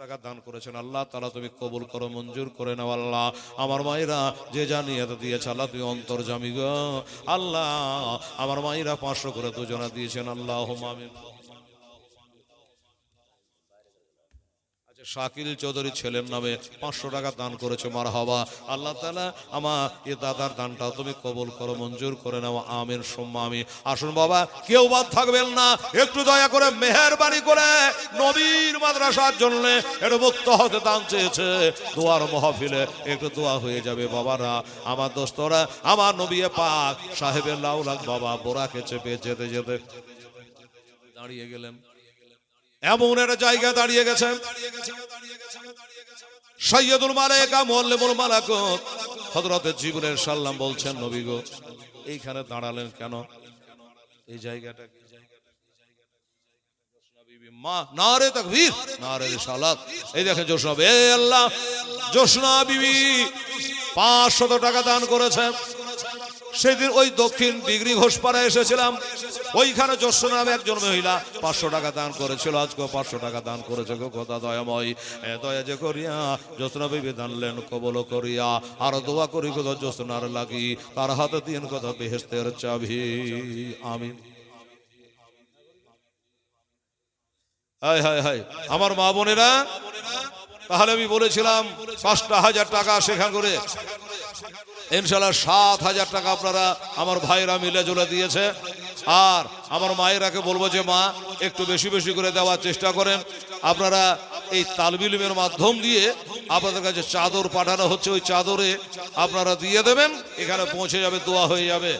টাকা দান করেছেন। আল্লাহ তালা তুমি কবুল করো, মঞ্জুর করে নাও আল্লাহ। আমার মায়েরা যে জানি এত দিয়েছে আল্লাহ তুমি অন্তর জামি আল্লাহ, আমার মায়েরা পাঁচশো করে দুজনা দিয়েছেন। আল্লাহ আমিন। শাকিল চৌধুরী ছেলের নামে পাঁচশো টাকা দান করেছে মার হবা আল্লাহ তালা আমার এ দাদার দানটাও তুমি কবুল করো, মঞ্জুর করে নাও, আমিন, সোম্মা আমি আসুন বাবা, কেউ বাদ থাকবেন না, একটু দয়া করে মেহরবানি করে নবীর মাদ্রাসার জন্য একটু মুক্ত হতে দান চেয়েছে, দোয়ার মহফিলে একটু দোয়া হয়ে যাবে বাবারা। আমার দোস্তরা, আমার নবী পাক, সাহেবের লাউলাক বাবা, বোরাকে চেপে যেতে যেতে দাঁড়িয়ে গেলেন। এমন একটা জায়গায় দাঁড়িয়ে গেছেন সৈয়দুল মালেকা মোল্লেমুল মালাকুত। হযরতের জীবনের সাল্লাম বলছেন, নবী গো, এইখানে দাঁড়ালেন কেন? এই জায়গাটা টাকা দান করেছেন সেদিন ওই দক্ষিণ ডিগ্রি ঘোষপাড়া এসেছিলাম। ওইখানে যশ্ব নামে একজন মহিলা পাঁচশো টাকা দান করেছিল। আজকে পাঁচশো টাকা দান করেছে গো কথা দয়াময়। এ দয়া যে করিয়া জ্যোৎস্না বিবি দানলেন কবল করিয়া, আর দোয়া করি কথা জ্যোৎস্নার লাগি, তার হাতে দিন কথা বেহেস্তের চাবি। আমিন। হায় হায় হায়, আমার মা বোনেরা, তাহলে আমি বলেছিলাম, পাঁচটা হাজার টাকা সেখান করে ইনশাল্লাহ সাত হাজার টাকা আপনারা আমার ভাইরা মিলে জুলে দিয়েছে। আর আমার মায়েরাকে বলব যে, মা, একটু বেশি বেশি করে দেওয়ার চেষ্টা করেন। আপনারা এই তালবিলিমের মাধ্যম দিয়ে আপনাদের কাছে চাদর পাঠানো হচ্ছে। ওই চাদরে আপনারা দিয়ে দেবেন, এখানে পৌঁছে যাবে, দোয়া হয়ে যাবে।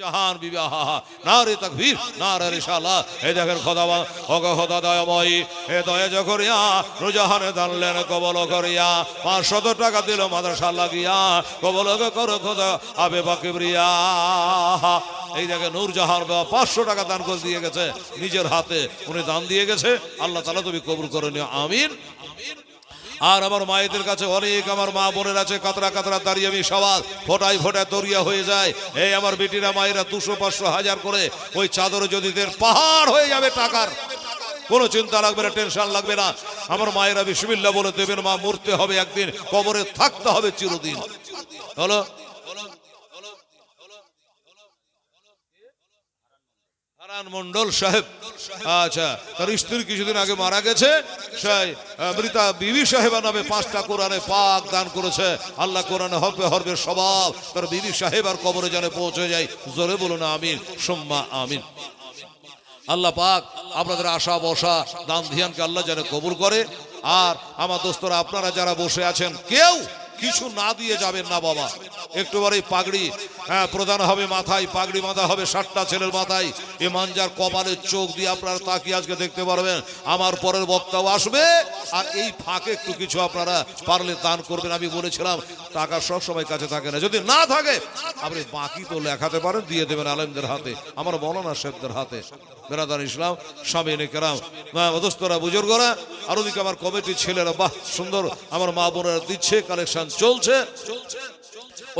জাহান বিবাহ। না তকবীর না রে রিসালা। এই দেখেন খোদা অগ খোদা দয়াময়ী, এ দয়া যকরিয়া রুজাহানে দানলেন, কবল করিয়া, পাঁচশত টাকা দিল মাদ্রাসা লাগিয়া, কবল করো খোদা, আবে বাকিবরিয়া। এই দেখে নূরজাহান বাবা পাঁচশো টাকা দান করে দিয়ে গেছে, নিজের হাতে। উনি দান দিয়ে গেছে, আল্লাহ তালা তুমি কবুল করে নিও আমিন আমিন। আর আমার মায়েদের কাছে অনেক আমার মা বোনের আছে, কাতরা কাতরা দাঁড়িয়ে আমি সবার ফোটায় ফোটায় তরিয়া হয়ে যায়। এই আমার বেটিরা, মায়েরা দুশো, পাঁচশো, হাজার করে ওই চাদর যদি পাহাড় হয়ে যাবে টাকার। কোনো চিন্তা লাগবে না, টেনশন লাগবে না। আমার মায়েরা বিসমিল্লা বলে দেবেন, মা, মরতে হবে একদিন, কবরে থাকতে হবে চিরদিন। হলো মন্ডল সাহেব। আচ্ছা তার স্ত্রী কিছুদিন আগে মারা গেছে। মৃতা বিবি সাহেবা নামে পাঁচটা কোরআনে পাক দান করেছে। আল্লাহ কোরআনে হরবে হরবে স্বভাব তার বিবি সাহেব আর কবরে জানে পৌঁছে যায়। জোরে বলুন, আমিন। সোম্মা, আমিন। আল্লাহ পাক আপনাদের আশা বসা দান ধিয়ানকে আল্লাহ যেন কবুল করে। আর আমার দোস্তরা, আপনারা যারা বসে আছেন, কেউ কিছু না দিয়ে যাবেন না বাবা। একটুবার পাগড়ি হ্যাঁ প্রধান হবে মাথায়, পাগড়ি মাথা হবে ষাটটা ছেলের মাথায়। এ মাঞ্জার কপালের চোখ দিয়ে আপনারা তাকিয়ে আজকে দেখতে পারবেন, আমার পরের বক্তাও আসবে, আর এই ফাঁকে একটু কিছু আপনারা পারলে দান করবেন, আমি বলেছিলাম, টাকা সব সময় কাছে থাকে না, যদি না থাকে, আপনি বাকি তো লেখাতে পারেন, দিয়ে দেবেন আলেমদের হাতে, আমার মৌলানা শেখদের হাতে। বেরাদার ইসলাম, স্বামী কেরাম অধস্তরা বুজুর্গরা, আর ওদিকে আমার কমিটির ছেলেরা, বাহ, সুন্দর, আমার মা বোনেরা দিচ্ছে কালেকশন চলছে।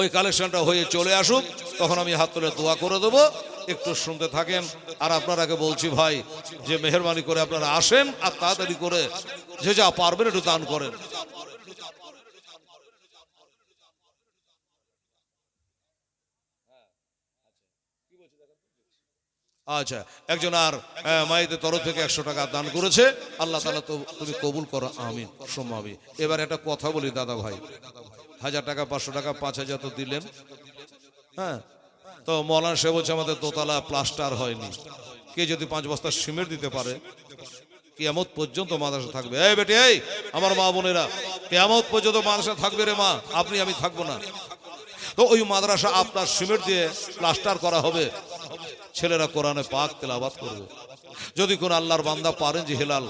ওই কালেকশনটা হয়ে চলে আসুক, তখন আমি হাত তুলে দোয়া করে দেবো। একটু শুনতে থাকেন। আর আপনারাকে বলছি ভাই, যে মেহরবানি করে আপনারা আসেন আর তাড়াতাড়ি করে যে যা পারবেন একটু দান করেন। আচ্ছা একজন আর মায়েদের তরফ থেকে একশো টাকা দান করেছে। আল্লাহ তালা তো তুমি কবুল করো, আমিন। সোমাবি এবার একটা কথা বলি দাদা ভাই। হাজার টাকা, পাঁচশো টাকা, পাঁচ হাজার তো দিলেন। হ্যাঁ? তো মৌলানা সে বলছে, আমাদের দোতলা প্লাস্টার হয়নি। কে যদি পাঁচ বস্তা সিমেন্ট দিতে পারে, কেয়ামত পর্যন্ত মাদ্রাসা থাকবে। এই বেটি, এই, আমার মা বোনেরা, কেয়ামত পর্যন্ত মাদ্রাসা থাকবে রে মা, আপনি, আমি থাকব না। তো ওই মাদ্রাসা আপনার সিমেন্ট দিয়ে প্লাস্টার করা হবে। ছেলেরা কোরআনে পাক তেলাবাত করবে। যদি কোন আল্লাহর বান্দা পারেন যে হেলাল,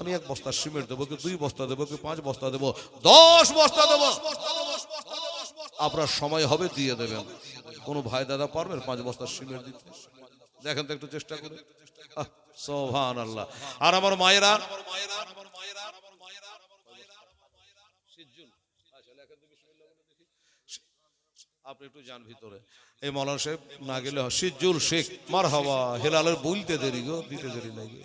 আমি এক বস্তা সিমেন্ট দেবো, কি দুই বস্তা দেবো, কি পাঁচ বস্তা দেবো? দশ বস্তা দেবো। আপনার সময় হবে, দিয়ে দেবেন। কোনো ভাই দাদা পারবেন? পাঁচ বস্তা সিমেন্ট দিতে? দেখেন তো একটু চেষ্টা করে। সোভান আল্লাহ আর আমার মায়েরা আপনি একটু যান ভিতরে। এই মৌলানা সাহেব না গেলে। সিজ্জুল শেখ মার হাওয়া হেলালের বলতে দেরি গো, দিতে দেরি লাগে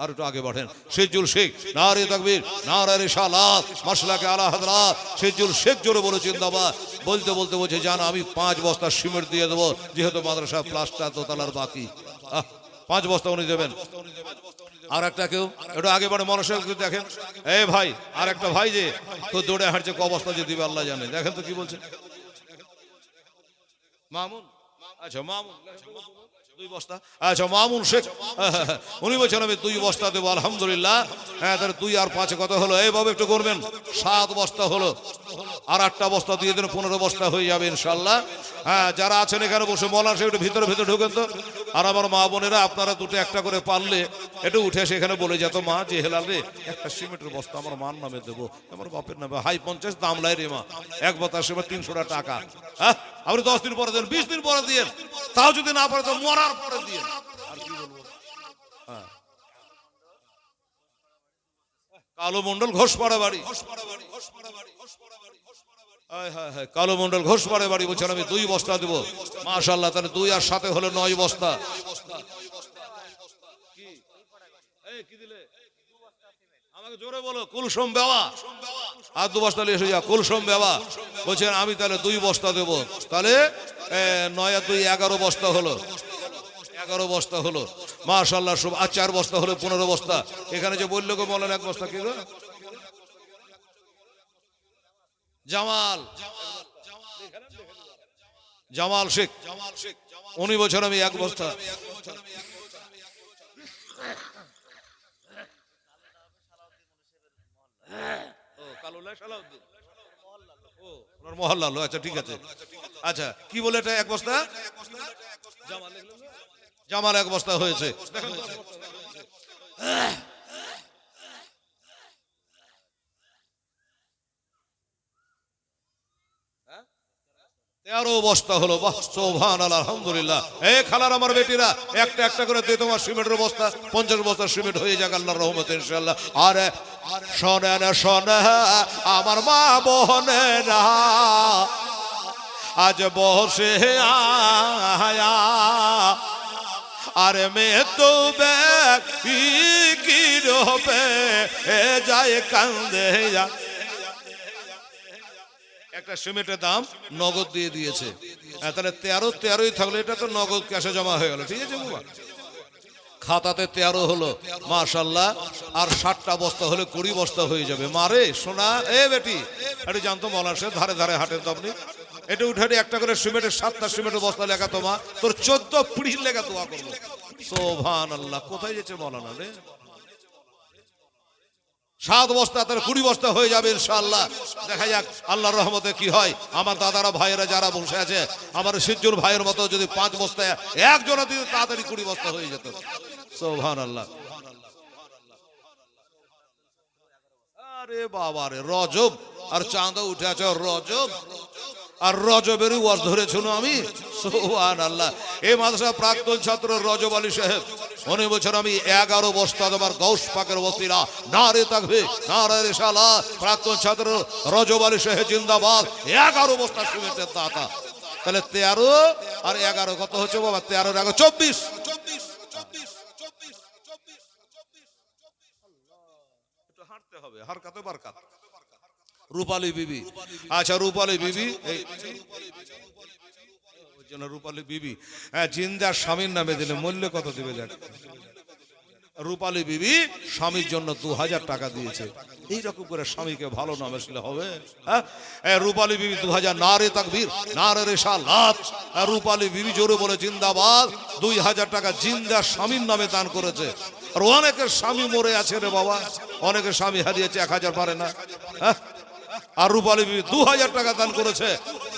আর একটু আগে বাড়েন সিজ্জুল শেখ, নারে তাকবীর নারে রিসালাত মাসলাকে আলা হাজরাত সিজ্জুল শেখ জোরে বলে, জিন্দাবাদ। বলতে বলতে বলছে, জান, আমি পাঁচ বস্তা সিমেন্ট দিয়ে দেবো, যেহেতু মাদ্রাসা প্লাস্টার দোতলার বাকি। পাঁচ বস্তা উনি দেবেন। আর একটা কেউ? একটু আগে বাড়ে মানুষের দেখেন। এই ভাই আর একটা ভাই যে তো দৌড়ে হাঁটছে, ক অবস্থা যে দিবে আল্লাহ জানে। দেখেন তো কি বলছে। মামুন? আচ্ছা মামুন। দুই বস্তা। আচ্ছা মামুন শেখ। উনি বলছেন, আমি দুই বস্তা দেবো, আলহামদুলিল্লাহ। হ্যাঁ তাহলে দুই আর পাঁচে কত হলো? এইভাবে একটু করবেন। সাত বস্তা হলো। আর আটটা বস্তা দিয়ে দিন, পনেরো বস্তা হয়ে যাবে ইনশাল্লাহ হ্যাঁ যারা আছেন এখানে বসে মলার সে একটু ভিতরে ভিতরে ঢুকেন তো। আর আমার মা বোনেরা, আপনারা দুটো একটা করে পারলে একটু উঠে এসে এখানে বলে যেত, মা, যে হেলাল রে, একটা সিমেন্টের বস্তা আমার মার নামে দেবো। আমার বাপের নামে হাই পঞ্চাশ দাম লাই রে, মা। এক বস্তা সিমেন্ট তিনশোটা টাকা। হ্যাঁ আপনি দশ দিন পরে দেন, বিশ দিন পরে দিয়ে তাও যদি না পারে তো মরার পরে দিয়ে হ্যাঁ। কালো ঘোষপাড়া বাড়ি। কালো মন্ডল ঘোষপাড়া বাড়ি বলছেন, আমি দুই বস্তা দেবো। মাশাল্লাহ তাহলে দুই আর সাথে হলো নয় বস্তা? আমাকে কুলসম বেওয়া। আর দু বস্তা এসে যা কুলসম বেওয়া। বলছেন, আমি তাহলে দুই বস্তা দেবো। তাহলে নয় আর দুই, এগারো বস্তা হলো। এগারো বস্তা হলো। মাশাল্লাহ সব আর চার বস্তা হলো পনেরো বস্তা। এখানে যে বলল গো বলেন এক বস্তা কি গো? জামাল। জামাল শেখ। উনি বছর আমি এক বস্তা। ও, কালুল্লাহ সালাউদ্দিন। ও, ওনার মহল্লা লো, আচ্ছা ঠিক আছে। আচ্ছা কি বলে এটা এক বস্তা? জামাল জামাল এক বস্তা হয়েছে। তেরো বস্তা হলো, বাহ সোভান আলহামদুলিল্লাহ। এ খালার আমার বেটিরা, একটা একটা করে দিয়ে তোমার সিমেন্টের বস্তা, পঞ্চাশ বস্তা সিমেন্ট হয়ে যাক আল্লাহর রহমত ইনশাল্লাহ আরে শোনেন শোনে, আমার মা বোনেরা আজ বসে আয়া আরে মে তো এ যায় কান্দে একটা সিমেন্টের দাম নগদ দিয়ে দিয়েছে। হ্যাঁ, তাহলে তেরো তেরোই থাকলে এটা তো নগদ ক্যাশে জমা হয়ে গেল ঠিক আছে বাবা খাতাতে তেরো হলো মাশাল্লাহ আর ষাটটা বস্তা হলে কুড়ি বস্তা হয়ে যাবে। মারে সোনা এ বেটি একটু জানতো মলাসে ধারে ধারে হাঁটেন তো আপনি। এটা উঠে উঠে একটা করে সিমেন্টের সাতটা সিমেন্টের বস্তা লেখা তোমা তোর চোদ্দ পিড়ির লেখা তোমা করব। সোভান আল্লাহ কোথায় যেছে মলানা রে? সাত বস্তা তার কুড়ি বস্তা হয়ে যাবে ইনশাআল্লাহ। দেখা যাক, আল্লাহর রহমতে কি হয়। আমার দাদারা, ভাইয়েরা যারা বসে আছে, আমার সিজ্জুর ভাইয়ের মতো যদি পাঁচ বস্তা একজনে দিতে তাড়াতাড়ি কুড়ি বস্তা হয়ে যেত। সোভান আল্লাহ আরে বাবা রে রজব। আর চাঁদ উঠে আছে, রজব। আর রজবেরই ওয়াজ ধরেছিল আমি? সোহান আল্লাহ এই মাদ্রাসা প্রাক্তন ছাত্র রজব আলী সাহেব উনি বছর আমি এগারো বস্তা তোমার গৌস পাকের বস্তিরা না রে থাকবে না রে রেশালা প্রাক্তন ছাত্র রজব আলী সাহেব জিন্দাবাদ। এগারো বস্তা সিমেন্টের দাতা। তাহলে তেরো আর এগারো কত হচ্ছে বাবা? তেরো এগারো চব্বিশ। হাঁটতে হবে, হারকাতে বারকাত। রূপালী বিবি। আচ্ছা রূপালী বিবি জন্য রূপালী বিবি। হ্যাঁ জিন্দার স্বামীর নামে দিলে মূল্য কত দিবে দেখ রূপালী বিবি স্বামীর জন্য দু হাজার টাকা দিয়েছে। এইরকম করে স্বামীকে ভালো নাম আসলে হবে। হ্যাঁ? রূপালী বিবি দু হাজার না রে তাকবীর না রে রেশা লাভ রূপালী বিবি জোরে বলে, জিন্দাবাদ, দুই হাজার টাকা জিন্দা স্বামীর নামে দান করেছে। আর অনেকের স্বামী মরে আছে রে বাবা। অনেকের স্বামী হারিয়েছে, এক হাজার পারে না। হ্যাঁ? আর রূপালী বিবি দু হাজার টাকা দান করেছে।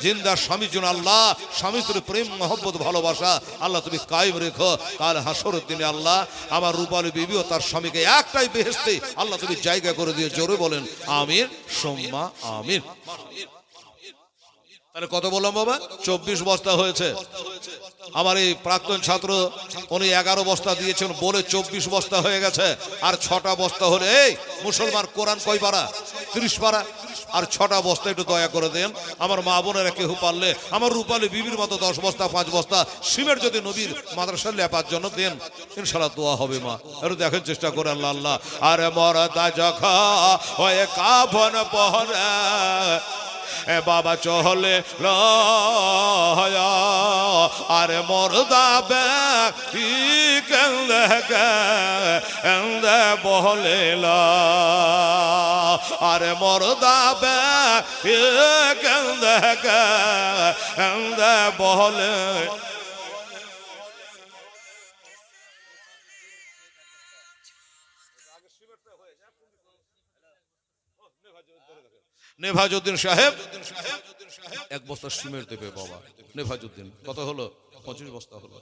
জিন্দার স্বামীর জন্য আল্লাহ, স্বামী স্ত্রীর প্রেম, মহব্বত, ভালোবাসা, আল্লাহ তুমি কায়েম রেখো। কাল হাসরের দিনে আল্লাহ আমার রূপালী বিবি ও তার স্বামীকে একটাই বেহেস্তে আল্লাহ তুমি জায়গা করে দিয়ে জোরে বলেন আমির সোম্মা আমির তাহলে কত বললাম বাবা? চব্বিশ বস্তা হয়েছে। আমার এই প্রাক্তন ছাত্র, উনি এগারো বস্তা দিয়েছেন বলে চব্বিশ বস্তা হয়ে গেছে। আর ছটা বস্তা হলে, এই মুসলমান কোরআন কয় পারা? ত্রিশ পারা? আর ছটা বস্তা একটু দয়া করে দেন। আমার মা বোনেরা কেউ পারলে, আমার রূপালি বিবির মতো দশ বস্তা, পাঁচ বস্তা, সিমের যদি নবীর মাদ্রাসার লেপার জন্য দেন ইনশাল্লাহ দোয়া হবে মা। একটু দেখেন চেষ্টা করেন আল্লাহ আরে মরদা যখন কাফন পহরে বাবা চহলে আরে মরদা বে কেন্দে কেন্দে বহলে আরে মরদা বে কেন্দে কেন্দে বহলে নেভাজউদ্দিন সাহেব। এক বস্তা সিমেন্ট দেবে বাবা। নেভাজউদ্দিন কত হলো? পঁচিশ বস্তা হলো।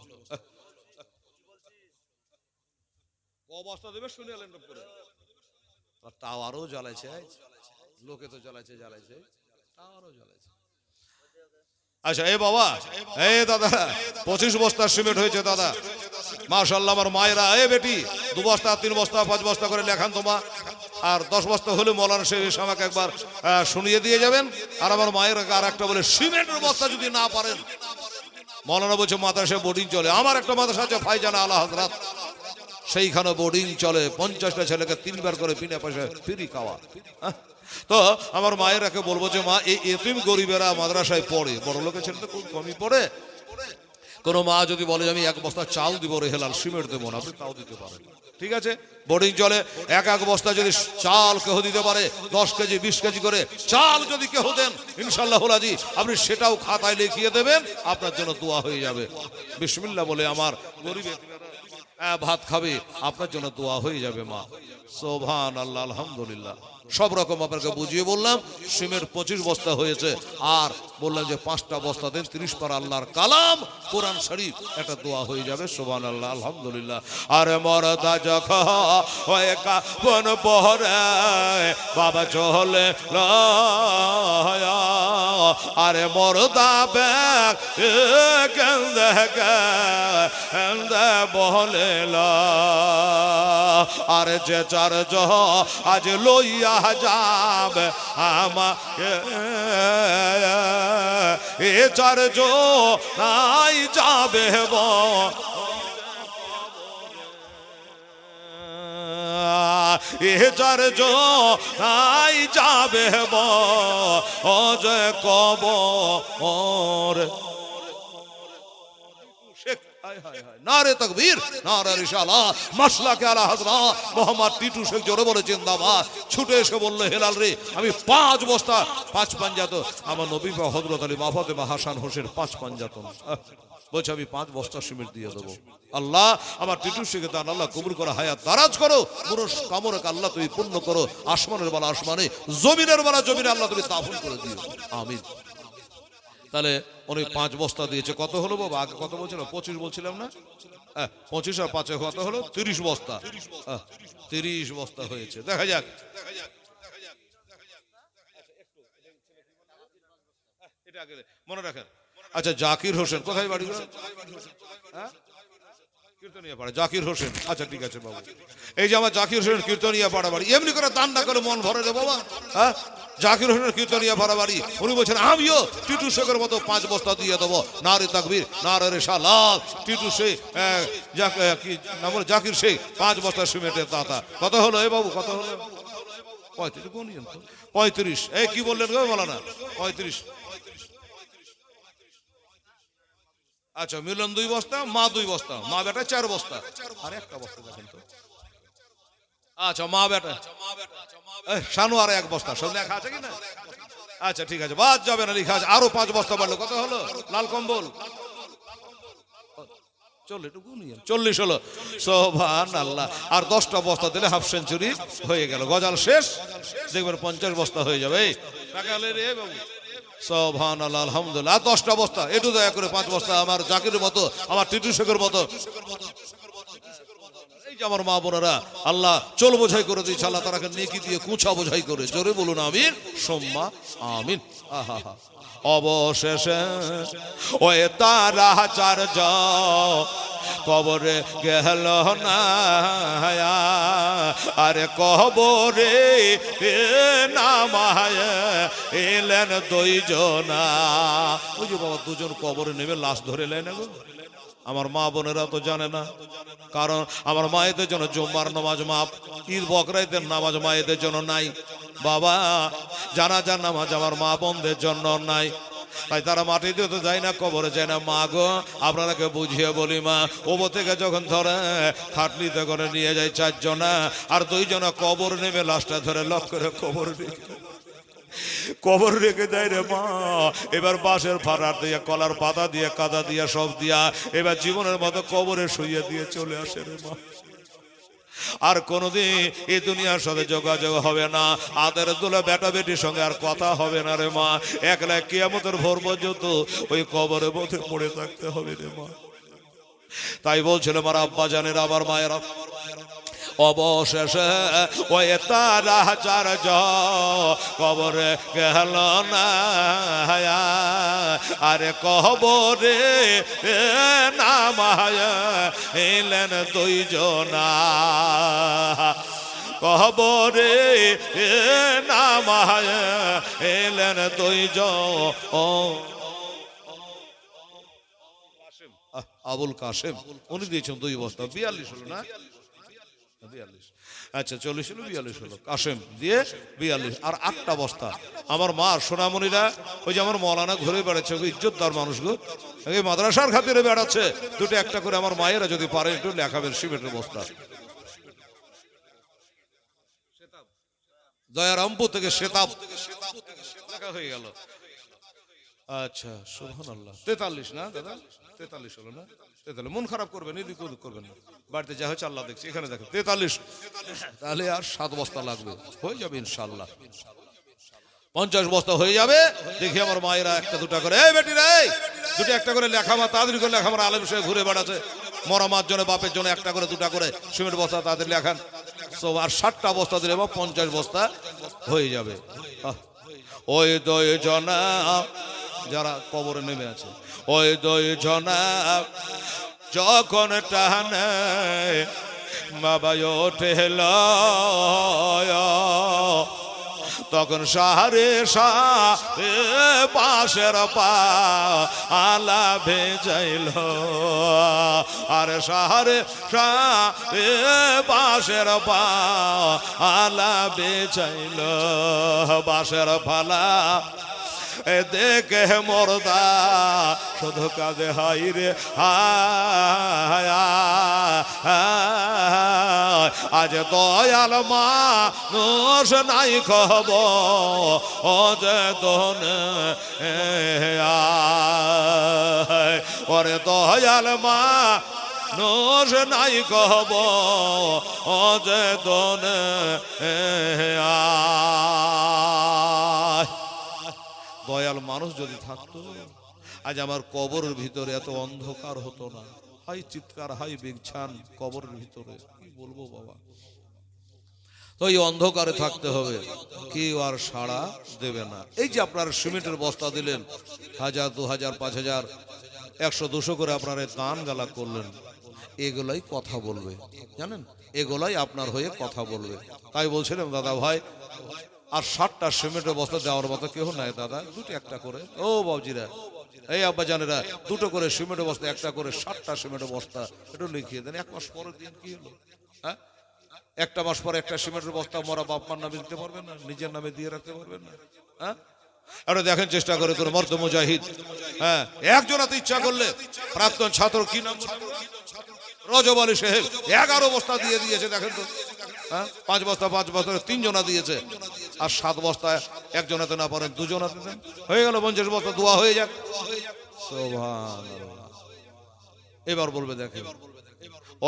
ক দেবে শুনে এলেন করে তাও আরও জ্বালাইছে। লোকে তো জ্বালাইছে জ্বালাইছে। তাও আরও জ্বালাইছে। আচ্ছা এ বাবা এ দাদা পঁচিশ বস্তা সিমেন্ট হয়েছে দাদা। মাশাল্লাহ আমার মায়েরা এ বেটি দু বস্তা তিন বস্তা পাঁচ বস্তা করে লেখান তোমা আর দশ বস্তা হলে মৌলানা সে আমাকে একবার শুনিয়ে দিয়ে যাবেন। আর আমার মায়ের আর একটা বলে, সিমেন্টের বস্তা যদি না পারেন। মৌলানা বলছে, মাদ্রাসা বোর্ডিং চলে। আমার একটা মাদ্রাসা আছে, ফাইজানা আল্লাহ হজরাত সেইখানে বোর্ডিং চলে। পঞ্চাশটা ছেলেকে তিনবার করে বিনা পয়সায় ফিরি খাওয়া? তো আমার মায়েরাকে বলব যে, মা, এই এতিম গরিবেরা মাদ্রাসায় পড়ে। বড় লোকের ছেলে তো খুব কমই পড়ে। কোনো মা যদি বলে, আমি এক বস্তা চাল দিব রে হেলাল সিমেন্ট দেবো না, আপনি তাও দিতে পারেন। ঠিক আছে? বোর্ডিং চলে এক এক বস্তা যদি চাল কেহ দিতে পারে, দশ কেজি, বিশ কেজি করে চাল যদি কেহ দেন, ইনশাল্লাহ হাজি আপনি সেটাও খাতায় লিখিয়ে দেবেন, আপনার জন্য দোয়া হয়ে যাবে। বিসমিল্লা বলে আমার গরিবের ভাত খাবে, আপনার জন্য দোয়া হয়ে যাবে মা। সোভান আল্লাহ, আলহামদুলিল্লাহ। সব রকম আপনাকে বুঝিয়ে বললাম, সিমের পঁচিশ বস্তা হয়েছে। আর বললাম যে পাঁচটা বস্তা দেন, তিরিশ পার আল্লাহর কালাম, কোরআন শরীফ, একটা দোয়া হয়ে যাবে সোভান আল্লাহ আলহামদুলিল্লাহ। আরে মরদা যখ কাপন পহরে বাবা চলে আরে মরদা ব্যাগ কেন্দে কেন্দে বহলে আরে যে চার জহ আজ লইয়া যাবে আমাকে, এ চার জো নাই যাবে ব এ চার জো নাই যাবে ব অজয় কব ওর আলা শেখ জোরে বলে ছুটে এসে বলল রে আমি পাঁচ বস্তা পাঁচ পাঞ্জাত আমার নবী হজরত আলী মাহফাতে বা হাসান হোসেন পাঁচ পাঞ্জাতন আহ, বলছে আমি পাঁচ বস্তা সিমেন্ট দিয়ে দেবো। আল্লাহ আমার টিটু শেখে দান আল্লাহ কবুল করো হায়াত দারাজ করো মনুষ কামরক আল্লাহ তুমি পূর্ণ করো আসমানের বেলা আসমানে জমিনের বেলা জমিনে আল্লাহ তুমি তাফুল করে দিও। আমিন। তাহলে উনি পাঁচ বস্তা দিয়েছে কত হলো বাবা? আগে কত বলছিল? পঁচিশ বলছিলাম না? হ্যাঁ পঁচিশ আর পাঁচে কত হলো তিরিশ বস্তা। হ্যাঁ, তিরিশ বস্তা হয়েছে। দেখা যাক। এটা মনে রাখেন। আচ্ছা জাকির হোসেন। কোথায় বাড়ি হ্যাঁ? কীর্তনিয়া জাকির হোসেন। আচ্ছা ঠিক আছে বাবু। এই যে আমার জাকির হোসেন কীর্তনিয়া বাড়ি, এমনি করে না করে মন দেবো বাবা। হ্যাঁ? জাকির হোসেনের কীর্তনিয়া বাড়ি বলছেন শেখের মতো পাঁচ বস্তা দিয়ে দেবো না রে না রে রে শেখ? জাকির শেখ পাঁচ সিমেন্টের দাতা কত হলো এ বাবু, কত হলো? পঁয়ত্রিশ। এই কি বললেন গো বলা না পঁয়ত্রিশ। আচ্ছা মিলন দুই বস্তা, মা দুই বস্তা, মা বেটা চার বস্তা। আর একটা বস্তা দেখেন তো। আচ্ছা মা বেটা। শানু আর এক বস্তা, সব লেখা আছে কি না? আচ্ছা ঠিক আছে, বাদ যাবে না, লেখা আছে। আরও পাঁচ বস্তা বাড়লো, কত হলো? লাল কম্বল। চল্লিশ হলো। সোভান আল্লাহ আর দশটা বস্তা দিলে হাফ সেঞ্চুরি হয়ে গেল। গজাল শেষ। দেখবেন পঞ্চাশ বস্তা হয়ে যাবে। রে বাবু। সোভান আল্লাহ আলহামদুলিল্লাহ দশটা বস্তা একটু দয়া করে পাঁচ বস্তা আমার জাকিরের মতো, আমার টিটু শেখের মতো। এই যে আমার মা বোনেরা, আল্লাহ চল বোঝাই করে দিয়েছে, আল্লাহ তারাকে নেকি দিয়ে কুচা বোঝাই করে জোরে বলুন, আমিন। সোম্মা, আমিন। আহা অবশেষে ওই তারা চার যাও কবরে গেল না আরে কবরে এলেন দুইজনা। ওই যে বাবা, দুজন কবরে নেমে লাশ ধরে এলেন গো। আমার মা বোনেরা তো জানে না। কারণ আমার মায়েদের জন্য জুম্মার নামাজ মাপ ঈদ বকরাইদের নামাজ মায়েদের জন্য নাই। বাবা, জানাজার নামাজ আমার মা বোনদের জন্য নাই। তাই তারা মাটিতে তো যায় না, কবরে যায় না। মা গো, আপনারাকে বুঝিয়ে বলি, মা, ওবো থেকে যখন ধরে খাটলিতে করে নিয়ে যায় চারজনা, আর দুইজনা কবর নেমে লাশটা ধরে লক করে কবর কবর রেখে দেয় রে মা। এবার বাঁশের ফাড়ার দিয়ে, কলার পাতা দিয়ে, কাদা দিয়ে, সব দিয়া, এবার জীবনের মতো কবরে শুইয়ে দিয়ে চলে আসে রে মা। আর কোনদিন এই দুনিয়ার সাথে যোগাযোগ হবে না। আদের দুলে বেটা বেটির সঙ্গে আর কথা হবে না রে মা। একলা কিয়ামতের ভোর পর্যন্ত ওই কবরের মধ্যে পড়ে থাকতে হবে রে মা। তাই বলছিল আমার আব্বা জানের, আমার মায়েরা অবশেষে ওই তারা চার কবরে গেল না আরে কবরে নামায় এলেন দুইজনা। কবরে নামায় এলেন দুইজন। আহ, আবুল কাশেম উনি দিয়েছেন দুই বস্তা বিয়াল্লিশ না? বিয়াল্লিশ। আচ্ছা চল্লিশ হলো বিয়াল্লিশ হলো। দিয়ে বিয়াল্লিশ। আর আটটা বস্তা। আমার মা সোনামণিরা, ওই যে আমার মৌলানা ঘুরে বেড়াচ্ছে, ওই ইজ্জতদার মানুষ গো। এই মাদ্রাসার খাতিরে বেড়াচ্ছে। দুটো একটা করে আমার মায়েরা যদি পারে, একটু লেখাবেন সিমেন্টের বস্তা। দয়ারামপুর থেকে শেতাব লেখা হয়ে গেল। আচ্ছা সুবহান আল্লাহ তেতাল্লিশ না দাদা? তেতাল্লিশ হলো না? তেতাল্লিশ মন খারাপ করবেন, এদিক ওদিক করবেন না। বাড়িতে যা হচ্ছে আল্লাহ দেখছি, এখানে দেখো তেতাল্লিশ। তাহলে আর সাত বস্তা লাগবে। হয়ে যাবে ইনশাল্লাহ পঞ্চাশ বস্তা হয়ে যাবে। দেখি আমার মায়েরা একটা, দুটা করে। এই বেটি রে! দুটো একটা করে লেখা লেখামা তাড়াতাড়ি করে লেখামার আলেম সে ঘুরে বেড়াচ্ছে। মরামার জন্য, বাপের জন্য একটা করে, দুটা করে সিমেন্ট বস্তা তাদের লেখান। সব আর ষাটটা বস্তা দিলে বা পঞ্চাশ বস্তা হয়ে যাবে। ওই দই জনা যারা কবরে নেমে আছে ওই দই জনা যখন টানে বাবা ওঠে তখন সাহারে সাহে পাশের পা আলা ভেজাইল। আর সাহারে সাহে পাশের পা আলা বেচাইল বাসের ফালা দেখে মরদা, শুধু কাঁদে হাই রে আজ দয়াল মা নোস নাই খব ও যে দন ওরে দয়াল মা নোস নাই কহব যে দন দয়াল মানুষ যদি থাকতো, আজ আমার কবরের ভিতরে এত অন্ধকার হতো না। হাই চিৎকার হাই বিগছান কবরের ভিতরে। কি বলব বাবা? তো এই অন্ধকারে থাকতে হবে। কেউ আর সাড়া দেবে না। এই যে আপনার সিমেন্টের বস্তা দিলেন, হাজার, দু হাজার, পাঁচ হাজার, একশো, দুশো করে আপনার দান গালা করলেন, এগুলাই কথা বলবে। জানেন? এগুলাই আপনার হয়ে কথা বলবে। তাই বলছিলাম, দাদা ভাই আর ষাটটা সিমেন্টের বস্তা দেওয়ার মতো কেউ নাই দাদা, দুটো একটা করে। ও বাবজিরা, এই আব্বা জানেরা, দুটো করে সিমেন্টের বস্তা, একটা করে ষাটটা সিমেন্টের বস্তা, একটু লিখিয়ে দেন, এক মাস পরের দিন কি হলো? হ্যাঁ? একটা মাস পরে একটা সিমেন্টের বস্তা মরা বাপ মার নামে দিতে পারবেন না, নিজের নামে দিয়ে রাখতে পারবেন না হ্যাঁ? আরে দেখেন চেষ্টা করে করে মর্দ মুজাহিদ হ্যাঁ? একজন এত ইচ্ছা করলে, প্রাক্তন ছাত্র কি নাম রজব আলী সাহেব এগারো বস্তা দিয়ে দিয়েছে, দেখেন তো হ্যাঁ? পাঁচ বস্তা পাঁচ বস্তা, তিনজনা দিয়েছে। আর সাত বস্তা একজনাতে না পারেন দুজনাতে দেন হয়ে গেল পঞ্চাশ বস্তা, দোয়া হয়ে যাক। এবার বলবে দেখে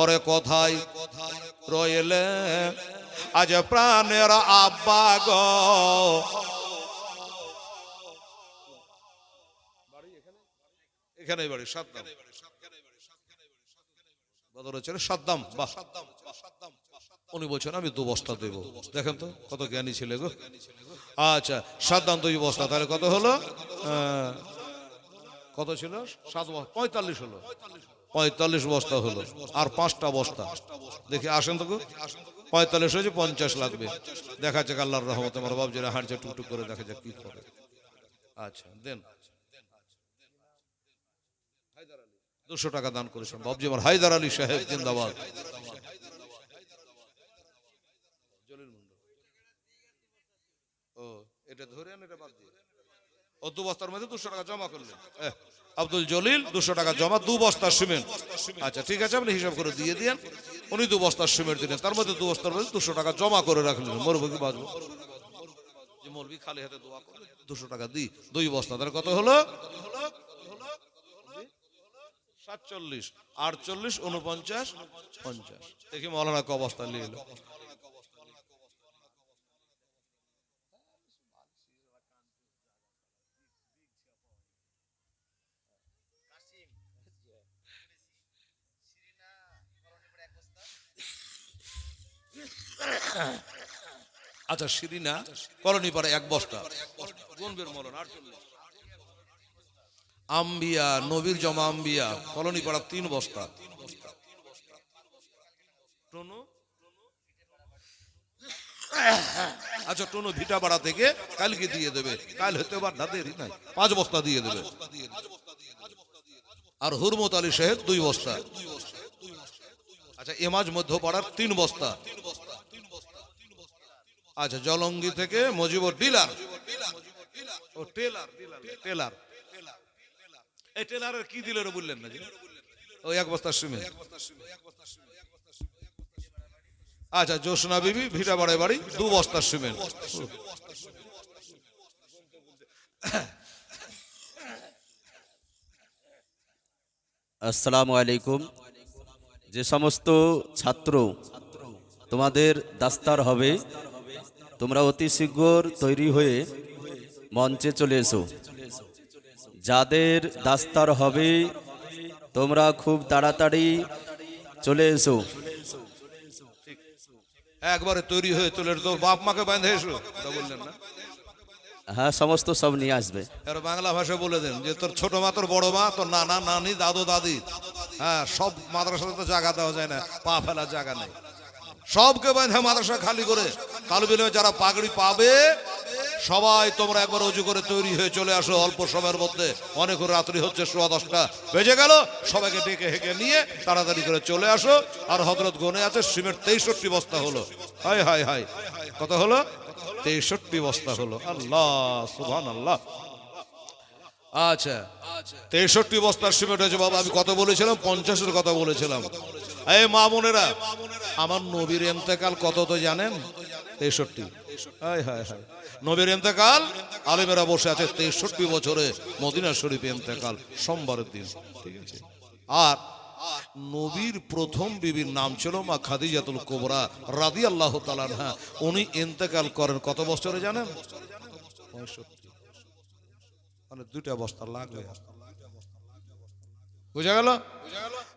ওরে কথাই রয়েলে আজ প্রাণের আব্বা গো। এখানে সাদ্দাম বদর ছিল সাদ্দাম বাহ। উনি বলছেন, আমি দু বস্তা দেব। দেখেন তো, কত জ্ঞানী ছেলে গো। আচ্ছা সাদ্দাম দুই বস্তা, তাহলে কত হলো? কত ছিল? সাত বস্তা, পঁয়তাল্লিশ হলো। পঁয়তাল্লিশ বস্তা হলো, আর পাঁচটা বস্তা। দেখি, আসেন তো পঁয়তাল্লিশ হয়েছে, পঞ্চাশ লাগবে। দেখা যাক আল্লাহর রহমত, আমার বাবজিরা হাঁটছে, টুকটুক করে দেখা যাক কি করে। আচ্ছা দেন। দুশো টাকা দান করেছেন বাবজি আমার হায়দার আলী সাহেব, জিন্দাবাদ। ও, এটা ধরে এটা বাদ দিয়ে। ও, দু বস্তার মধ্যে দুশো টাকা জমা করলেন। আব্দুল জলিল, দুশো টাকা জমা, দু বস্তা সিমেন্ট। আচ্ছা ঠিক আছে, আপনি হিসাব করে দিয়ে দিন। উনি দু বস্তার সিমেন্ট দিলেন, তার মধ্যে দু বস্তার মধ্যে দুশো টাকা জমা করে রাখলেন। মরবো কি মরবি খালি হাতে দোয়া করবে দুশো টাকা দিই দুই বস্তা, তার কত হলো? সাতচল্লিশ, আটচল্লিশ, উনপঞ্চাশ, পঞ্চাশ। দেখি মৌলানা ক অবস্থা নিয়ে আচ্ছা শিরিনা কলোনি পাড়া এক বস্তা। আম্বিয়া, নবীর জমা আম্বিয়া, কলোনি পাড়া তিন বস্তা। আচ্ছা টনু ভিটাপাড়া থেকে কালকে দিয়ে দেবে। কাল হতে পার না, দেরি নাই। পাঁচ বস্তা দিয়ে দেবে। আর হুরমত আলী সাহেব দুই বস্তা। আচ্ছা এমাজ মধ্যপাড়ার তিন বস্তা। আচ্ছা জলঙ্গি থেকে মজিবর ডিলার। ও টেলার টেলার এই টেলারের কি দিলেন বললেন না ওই এক বস্তা সিমেন্ট। আচ্ছা জোসনা বিবি ভিটা বাড়ায় বাড়ি দু বস্তা সিমেন্ট। আসসালামু আলাইকুম। যে সমস্ত ছাত্র তোমাদের দাস্তার হবে তোমরা অতি শীঘ্র তৈরি হয়ে মঞ্চে চলে এসো। যাদের দাস্তার হবে তোমরা খুব তাড়াতাড়ি চলে এসো। একবারে তৈরি হয়ে চলে তো বাপ মাকে বাঁধে এসো। বললেন না? হ্যাঁ সমস্ত সব নিয়ে আসবে। বাংলা ভাষা বলে দেন যে তোর ছোট মা তোর বড় মা তোর নানা নানি দাদু দাদি হ্যাঁ সব মাদ্রাসাতে তো জায়গা দেওয়া যায় না পা ফেলার জায়গা নেই। সবকে বাঁধে মাদ্রাসা খালি করে কাল যারা পাগড়ি পাবে, সবাই তোমরা একবার উঁচু করে তৈরি হয়ে চলে আসো অল্প সময়ের মধ্যে। অনেক রাত্রি হচ্ছে, সোয়া দশটা বেজে গেল। সবাইকে ডেকে হেঁকে নিয়ে তাড়াতাড়ি করে চলে আসো। আর হজরত গনে আছে সিমেন্ট তেইষট্টি বস্তা হলো। Hi hi hi. কত হলো? তেষট্টি বস্তা হলো। আল্লাহ সুহান আল্লাহ আচ্ছা। তেষট্টি বস্তার সিমেন্ট হয়েছে বাবা, আমি কত বলেছিলাম, পঞ্চাশের কথা বলেছিলাম। এই মা বোনেরা, আমার নবীর এন্তেকাল কত তো জানেন? তেষট্টি। হায় হায় হায়। নবীর এন্তেকাল, আলেমেরা বসে আছে তেষট্টি বছরে মদিনা শরীফ এন্তেকাল, সোমবারের দিন, ঠিক আছে? আর নবীর প্রথম বিবির নাম ছিল মা খাদিজাতুল কোবরা রাদি আল্লাহ তালানহা উনি ইন্তেকাল করেন কত বছরে জানেন? পঁয়ষট্টি। মানে দুইটা বস্তা লাগবে। বুঝা গেল?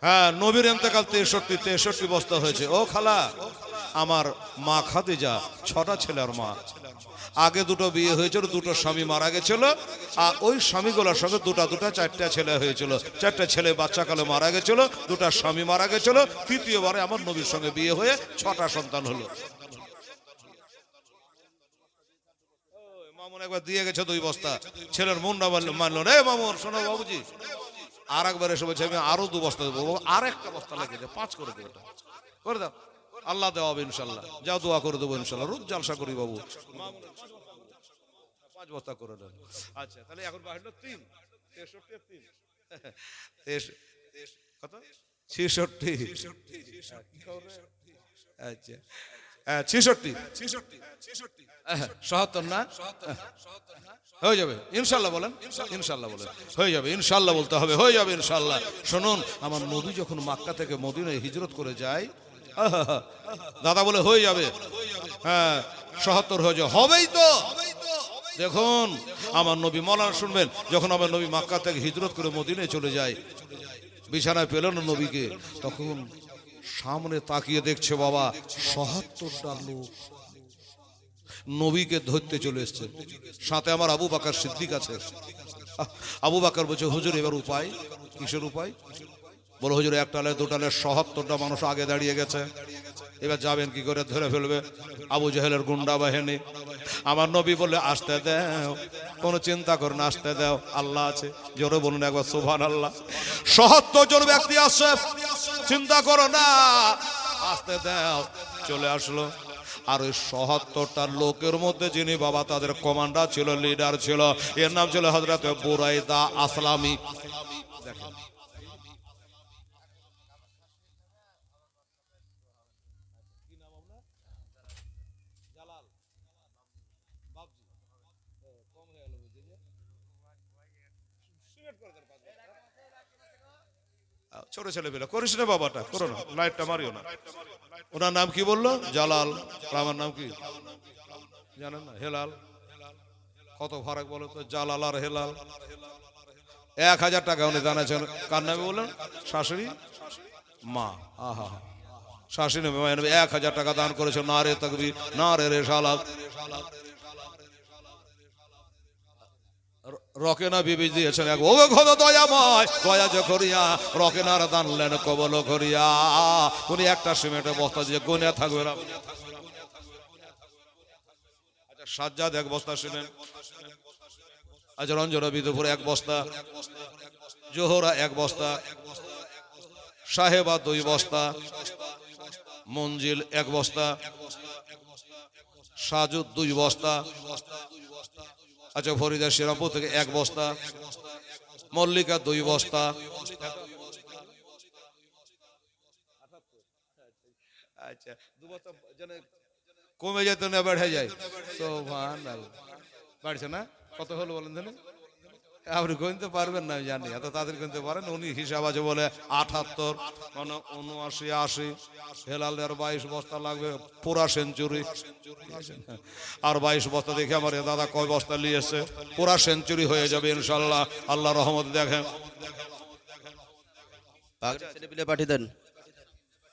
হ্যাঁ নবীর এন্তেকাল তেষট্টি তেষট্টি বস্তা হয়েছে। ও খালা, আমার মা খাদিজা, ছটা ছেলের মা। আগে দুটো বিয়ে হয়েছিল, দুটো স্বামী মারা গেছিল, আর ওই স্বামীগুলোর সঙ্গে দুটা দুটা, চারটা ছেলে হয়েছিল। চারটা ছেলে বাচ্চাকালে মারা গেছিল, দুটা স্বামী মারা গেছিল, তৃতীয়বারে আমার নবীর সঙ্গে বিয়ে হয়ে ছটা সন্তান হলো। মামুন একবার দিয়ে গেছে দুই বস্তা। ছেলের মুন্ডা মানলো মানলো রে মামুন শোনো বাবুজি। আর একবার এসে বলছে, আমি আরও দু বস্তা দেবো। আর একটা বস্তা লেগে দে পাঁচ করে দেবো করে দাও। আল্লাহ দেওয়া হবে ইনশাল্লাহ যাও দোয়া করে দেবো ইনশাল্লাহ রোজ জালসা করি বাবু। পাঁচ বস্তা করে দেন। আচ্ছা তাহলে এখন বাহির তিন। তেষট্টি তিন। কত? ছেষট্টি। আচ্ছা। ছেষট্টি। সহাত্তর না? হয়ে যাবে। ইনশাল্লাহ বলেন। ইনশাল্লাহ বলেন। হয়ে যাবে। ইনশাল্লাহ বলতে হবে। হয়ে যাবে ইনশাল্লাহ। শুনুন, আমার নবী যখন মাক্কা থেকে মদিনায় হিজরত করে যায়, দাদা বলে, হয়ে যাবে। হ্যাঁ সহাত্তর হয়ে যাবে। হবেই তো। দেখুন, আমার নবী মলানা শুনবেন, যখন আমার নবী মাক্কা থেকে হিজরত করে মদিনায় চলে যায়, বিছানায় পেল না নবীকে, তখন সামনে তাকিয়ে দেখছে বাবা, সহাত্তরটা লোক। নবীকে ধরতে চলে এসছে। সাথে আমার আবু বাকার সিদ্দিক আছে। আবু বাকার বলছে, হুজুর, এবার উপায়? কিসের উপায়? বলো, হুজুর একটালে দুটালে সহাত্তরটা মানুষ আগে দাঁড়িয়ে গেছে। এবার যাবেন কি করে? ধরে ফেলবে আবু জাহেলের গুন্ডা বাহিনী। আমার নবী বললে, আসতে দাও, কোনো চিন্তা করে না, আসতে দাও, আল্লাহ আছে। জোরে বলুন একবার সুভান আল্লাহ সহাত্তর জন ব্যক্তি আসছে, চিন্তা করো না, আসতে দাও, চলে আসলো। আর ওই সহাত্তরটা লোকের মধ্যে যিনি বাবা, তাদের কমান্ডার ছিল, লিডার ছিল, এর নাম ছিল হজরত বুরাইদা আসলামী। ছোট ছেলে পেলে। করিস না বাবাটা করো না। লাইটটা মারিও না। ওনার নাম কি বলল? জালাল। আর আমার নাম কি? জানেন না হেলাল। কত ফারাক বলো তো জালাল আর হেলাল। এক হাজার টাকা উনি জানাচ্ছেন। কার নামে বললেন? শাশুড়ি? মা। আহা। শাশুড়ি মায়ের এক হাজার টাকা দান করেছে না রে তকবি না রে রে শালাল রকেনা বিবি দিয়েছেন এক ও ঘন দয়াময়, দয়া যে করিয়া রকেনার দানলেন কবল করিয়া উনি একটা সিমেন্টের বস্তা দিয়ে গনে থাকবে না আচ্ছা সাজ্জাদ এক বস্তা শুনেন আচ্ছা রঞ্জনা বিদুপুর এক বস্তা। জোহরা এক বস্তা। সাহেবা দুই বস্তা। মঞ্জিল এক বস্তা। সাজুদ দুই বস্তা। আচ্ছা ফরিদা শ্রীরামপুর থেকে এক বস্তা, মল্লিকা দুই বস্তা। আচ্ছা কমে যেত না বেড়ে যায়। বাড়ছে না? কত হলো বলেন জানেন আপনি গুনতে পারবেন না জানি। এত তাদের গুনতে পারেন, উনি হিসাব আছে বলে আঠাত্তর মানে উনআশি, আশি। হেলালের বাইশ বস্তা লাগবে, পুরা সেঞ্চুরি। আর বাইশ বস্তা দেখে আমার দাদা কয় বস্তা নিয়েছে? পুরা সেঞ্চুরি হয়ে যাবে, ইনশাল্লাহ। আল্লাহ রহমত দেখেন। পাঠিয়ে দেন।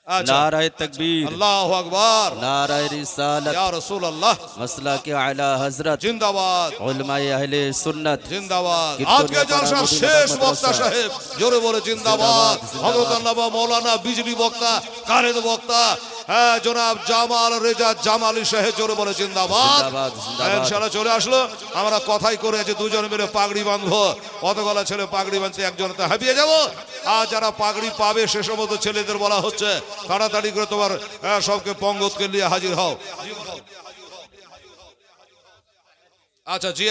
আচ্ছা। নারায় তকবীর। আল্লাহ আকবার। নারায় রিসালাত। ইয়া রাসূলুল্লাহ। মাসলা কে আলা হযরত। জিন্দাবাদ। উলমায়ে আহলে সুন্নাত। জিন্দাবাদ। কীর্তনিয়া আজকে জলসার পাড়া শেষ মদিনা বক্তা মাদ্রাসা। সাহেব। জোরে বলে জিন্দাবাদ। জিন্দাবাদ, জিন্দাবাদ। হযরত আল্লামা হ্যাঁ জনাব জামাল রেজা জামালি সাহেব বলে জিন্দাবাদ। হ্যাঁ, ইনশাআল্লাহ চলে আসলো। আমরা কথাই করে আছে দুজন মিলে পাগড়ি বাঁধবো। ছেলে পাগড়ি বাঁধতে একজন তো হাঁপিয়ে যাব। আর যারা পাগড়ি পাবে সে সমস্ত ছেলেদের বলা হচ্ছে তাড়াতাড়ি করে তোমার হ্যাঁ, সবকে পঙ্গতকে নিয়ে হাজির হও। আচ্ছা জি